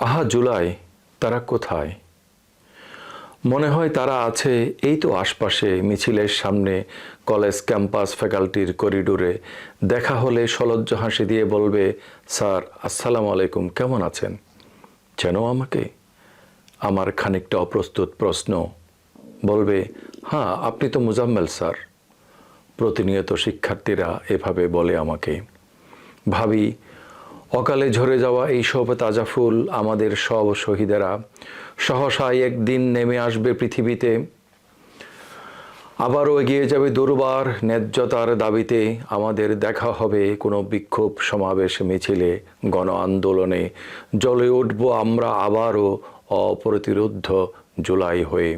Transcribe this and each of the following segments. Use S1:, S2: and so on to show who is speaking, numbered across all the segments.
S1: আহা জুলাই, তারা কোথায়? মনে হয় তারা আছে এই তো আশপাশে, মিছিলের সামনে, কলেজ ক্যাম্পাস ফ্যাকাল্টির করিডোরে। দেখা হলে সলজ্জ হাসি দিয়ে বলবে, স্যার, আসসালামু আলাইকুম, কেমন আছেন? চেনো আমাকে? আমার খানিকটা অপ্রস্তুত প্রশ্ন। বলবে হ্যাঁ আপনি তো মুজাম্মেল, স্যার। প্রতিনিয়ত শিক্ষার্থীরা এভাবে বলে আমাকে। ভাবি অকালে ঝরে যাওয়া এই সব তাজা ফুল আমাদের সব শহীদেরা। সহসায় একদিন নেমে আসবে পৃথিবীতে। আবারও এগিয়ে যাবে দুর্বার ন্যায্যতার দাবিতে। আমাদের দেখা হবে কোনো বিক্ষোভ সমাবেশ মিছিলে গণ আন্দোলনে জ্বলে উঠব আমরা আবারও অপ্রতিরোধ জুলাই হয়ে।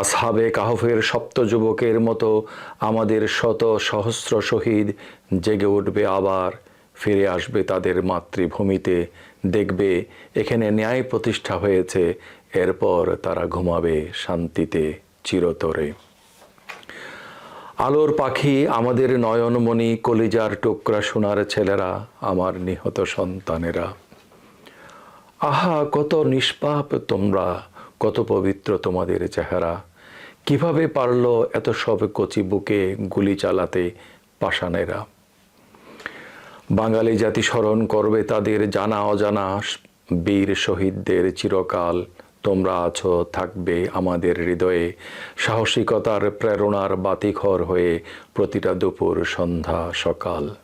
S1: আসহাবে কাহফের সপ্ত যুবকের মতো আমাদের শত সহস্র শহীদ জেগে উঠবে আবার। ফিরে আসবে তাদের মাতৃভূমিতে, দেখবে এখানে ন্যায় প্রতিষ্ঠা হয়েছে, এরপর তারা ঘুমাবে শান্তিতে চিরতরে। আলোর পাখি আমাদের নয়নমণি, কলিজার টুকরা সোনার ছেলেরা, আমার নিহত সন্তানেরা। আহা, কত নিষ্পাপ তোমরা, কত পবিত্র তোমাদের চেহারা। কীভাবে পারল এত সব কচি বুকে গুলি চালাতে পাষাণেরা? বাঙালি জাতি স্মরণ করবে তাদের জানা অজানা বীর শহীদদের চিরকাল। তোমরা আছো, থাকবে আমাদের হৃদয়ে। সাহসিকতার প্রেরণার বাতিঘর হয়ে প্রতিটা দুপুর সন্ধ্যা সকাল।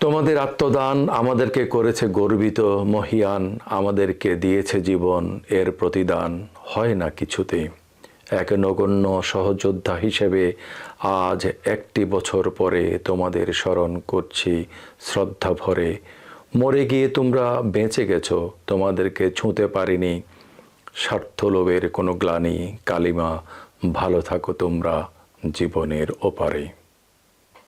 S1: তোমাদের আত্মদান আমাদেরকে করেছে গর্বিত মহিয়ান, আমাদেরকে দিয়েছে জীবন, এর প্রতিদান হয় না কিছুতে এক নগণ্য সহযোদ্ধা হিসেবে আজ একটি বছর পরে তোমাদের স্মরণ করছি শ্রদ্ধা ভরে। মরে গিয়ে তোমরা বেঁচে গেছো, তোমাদেরকে ছুঁতে পারিনি। স্বার্থলোভের কোনো গ্লানি, কালিমা, ভালো থাকো তোমরা জীবনের ওপারে।